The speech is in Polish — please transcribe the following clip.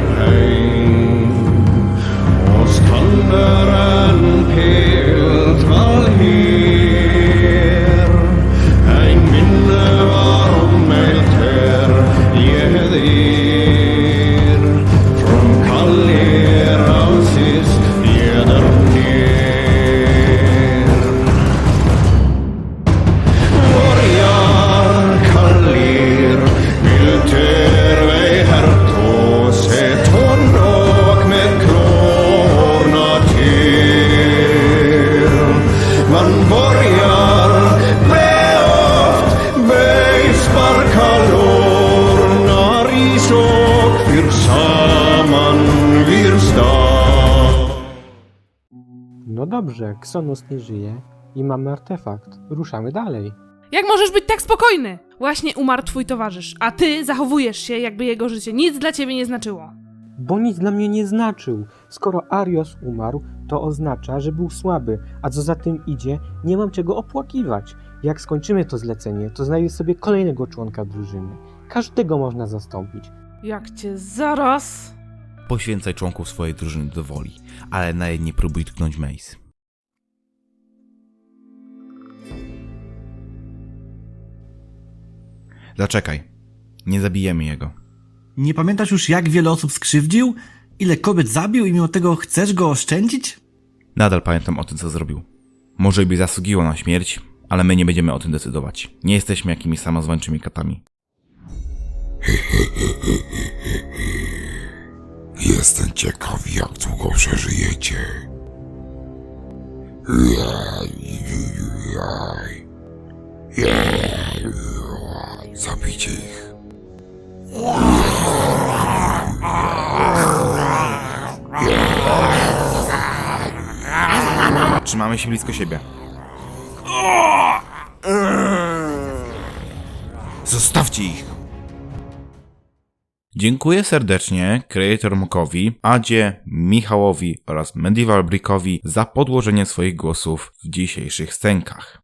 pain was thunder No dobrze, Ksonus nie żyje i mamy artefakt. Ruszamy dalej. Jak możesz być tak spokojny? Właśnie umarł twój towarzysz, a ty zachowujesz się, jakby jego życie nic dla ciebie nie znaczyło. Bo nic dla mnie nie znaczył. Skoro Arios umarł, to oznacza, że był słaby, a co za tym idzie, nie mam czego opłakiwać. Jak skończymy to zlecenie, to znajdę sobie kolejnego członka drużyny. Każdego można zastąpić. Jak cię zaraz... Poświęcaj członków swojej drużyny do woli, ale nawet nie próbuj tknąć Mace. Zaczekaj. Nie zabijemy jego. Nie pamiętasz już, jak wiele osób skrzywdził? Ile kobiet zabił i mimo tego chcesz go oszczędzić? Nadal pamiętam o tym, co zrobił. Może by zasługiwał na śmierć, ale my nie będziemy o tym decydować. Nie jesteśmy jakimiś samozwańczymi katami. Jestem ciekaw, jak długo przeżyjecie. Zabijcie ich. Trzymamy się blisko siebie. Zostawcie ich! Dziękuję serdecznie Creator Mokowi, Adzie, Michałowi oraz Medieval Brickowi za podłożenie swoich głosów w dzisiejszych scenkach.